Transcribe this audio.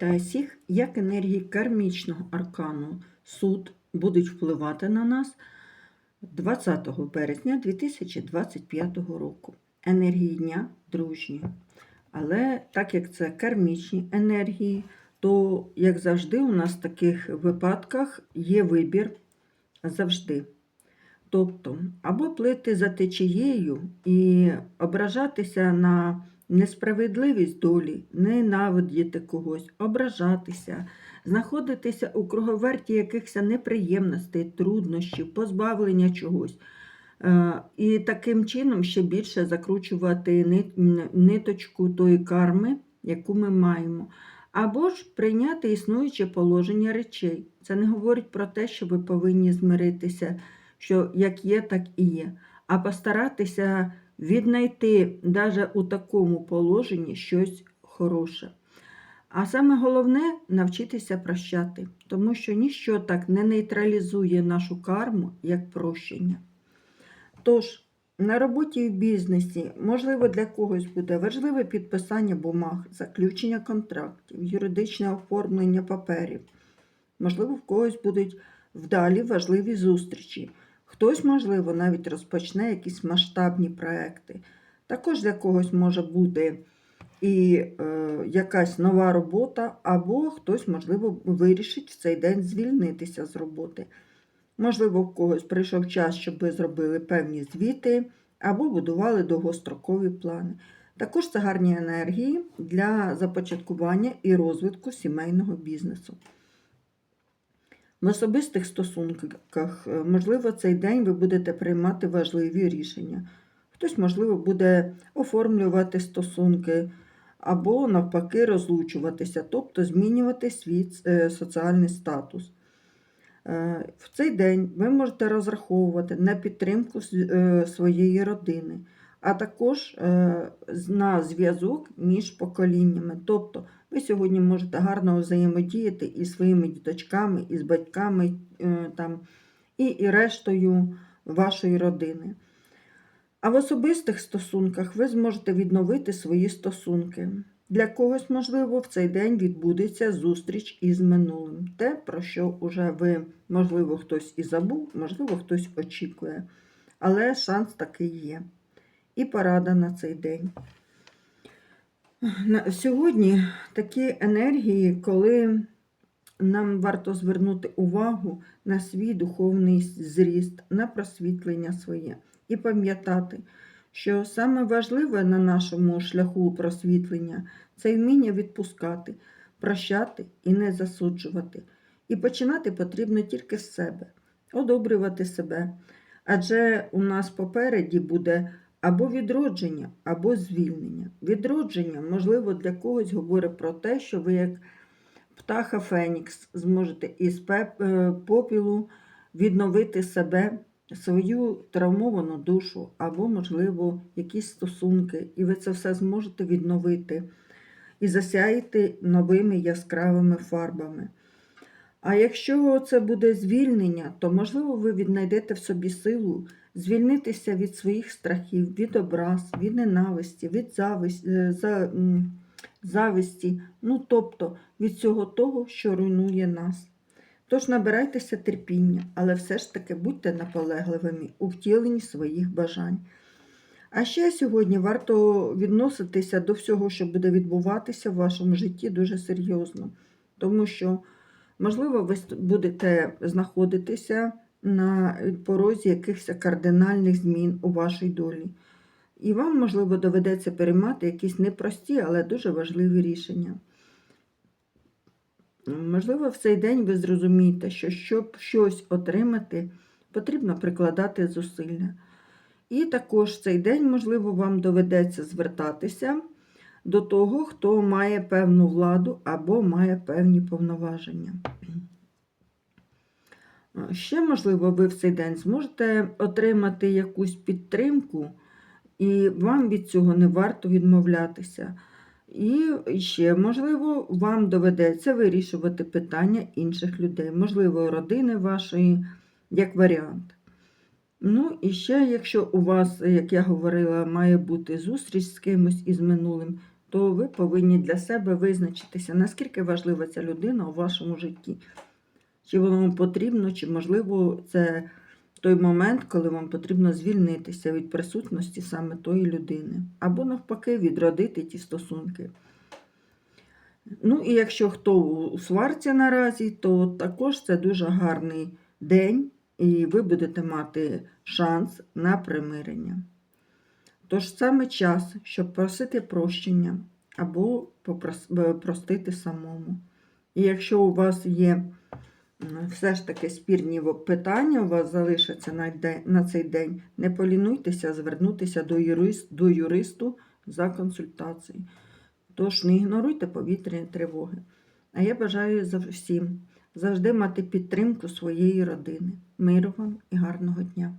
Вітаю всіх! Як енергії кармічного аркану суд будуть впливати на нас 20 березня 2025 року. Енергії дня дружні. Але так як це кармічні енергії, то, як завжди, у нас в таких випадках є вибір завжди. Тобто, або плити за течією і ображатися на несправедливість долі, ненавидіти когось, ображатися, знаходитися у круговерті якихось неприємностей, труднощів, позбавлення чогось. Е, І таким чином ще більше закручувати ниточку тої карми, яку ми маємо. Або ж прийняти існуюче положення речей. Це не говорить про те, що ви повинні змиритися, що як є, так і є. А постаратися віднайти навіть у такому положенні щось хороше. А саме головне навчитися прощати, тому що ніщо так не нейтралізує нашу карму, як прощення. Тож, на роботі і в бізнесі, можливо, для когось буде важливе підписання бумаг, заключення контрактів, юридичне оформлення паперів. Можливо, в когось будуть вдалі важливі зустрічі. Хтось, можливо, навіть розпочне якісь масштабні проекти. Також для когось може бути і е, якась нова робота, або хтось, можливо, вирішить в цей день звільнитися з роботи. Можливо, в когось прийшов час, щоб ви зробили певні звіти або будували довгострокові плани. Також це гарні енергії для започаткування і розвитку сімейного бізнесу. В особистих стосунках, е, можливо, цей день ви будете приймати важливі рішення. Хтось, можливо, буде оформлювати стосунки або, навпаки, розлучуватися, тобто змінювати свій е, соціальний статус. Е, В цей день ви можете розраховувати на підтримку своєї родини, а також е, на зв'язок між поколіннями. Тобто ви сьогодні можете гарно взаємодіяти із своїми діточками, із батьками е, там, і, і рештою вашої родини. А в особистих стосунках ви зможете відновити свої стосунки. Для когось, можливо, в цей день відбудеться зустріч із минулим. Те, про що вже ви, можливо, хтось і забув, можливо, хтось очікує. Але шанс такий є. І порада на цей день. Сьогодні такі енергії, коли нам варто звернути увагу на свій духовний зріст, на просвітлення своє. І пам'ятати, що саме важливе на нашому шляху просвітлення це вміння відпускати, прощати і не засуджувати. І починати потрібно тільки з себе, одобрювати себе. Адже у нас попереді буде або відродження, або звільнення. Відродження, можливо, для когось говорить про те, що ви як птаха Фенікс зможете із е, попілу відновити себе, свою травмовану душу, або, можливо, якісь стосунки, і ви це все зможете відновити і засяяти новими яскравими фарбами. А якщо це буде звільнення, то, можливо, ви віднайдете в собі силу звільнитися від своїх страхів, від образ, від ненависті, від зависті, за, зависті, ну тобто від всього того, що руйнує нас. Тож набирайтеся терпіння, але все ж таки будьте наполегливими у втіленні своїх бажань. А ще сьогодні варто відноситися до всього, що буде відбуватися в вашому житті дуже серйозно, тому що, можливо, ви будете знаходитися на порозі якихось кардинальних змін у вашій долі. І вам, можливо, доведеться приймати якісь непрості, але дуже важливі рішення. Можливо, в цей день ви зрозумієте, що щоб щось отримати, потрібно прикладати зусилля. І також в цей день, можливо, вам доведеться звертатися до того, хто має певну владу або має певні повноваження. Ще, можливо, ви в цей день зможете отримати якусь підтримку, і вам від цього не варто відмовлятися. І ще, можливо, вам доведеться вирішувати питання інших людей, можливо, родини вашої, як варіант. Ну, і ще, якщо у вас, як я говорила, має бути зустріч з кимось із минулим, то ви повинні для себе визначитися, наскільки важлива ця людина у вашому житті. Чи воно вам потрібно, чи можливо це той момент, коли вам потрібно звільнитися від присутності саме тої людини, або навпаки, відродити ті стосунки. Ну і якщо хто у сварці наразі, то також це дуже гарний день, і ви будете мати шанс на примирення. Тож саме час, щоб просити прощення або попрос- е, самому. І якщо у вас є все ж таки спірні питання, у вас залишаться на, на цей день, не полінуйтеся звернутися до, юрист, до юристу за консультацією. Тож не ігноруйте повітряні тривоги. А я бажаю всім завжди мати підтримку своєї родини. Миру вам і гарного дня!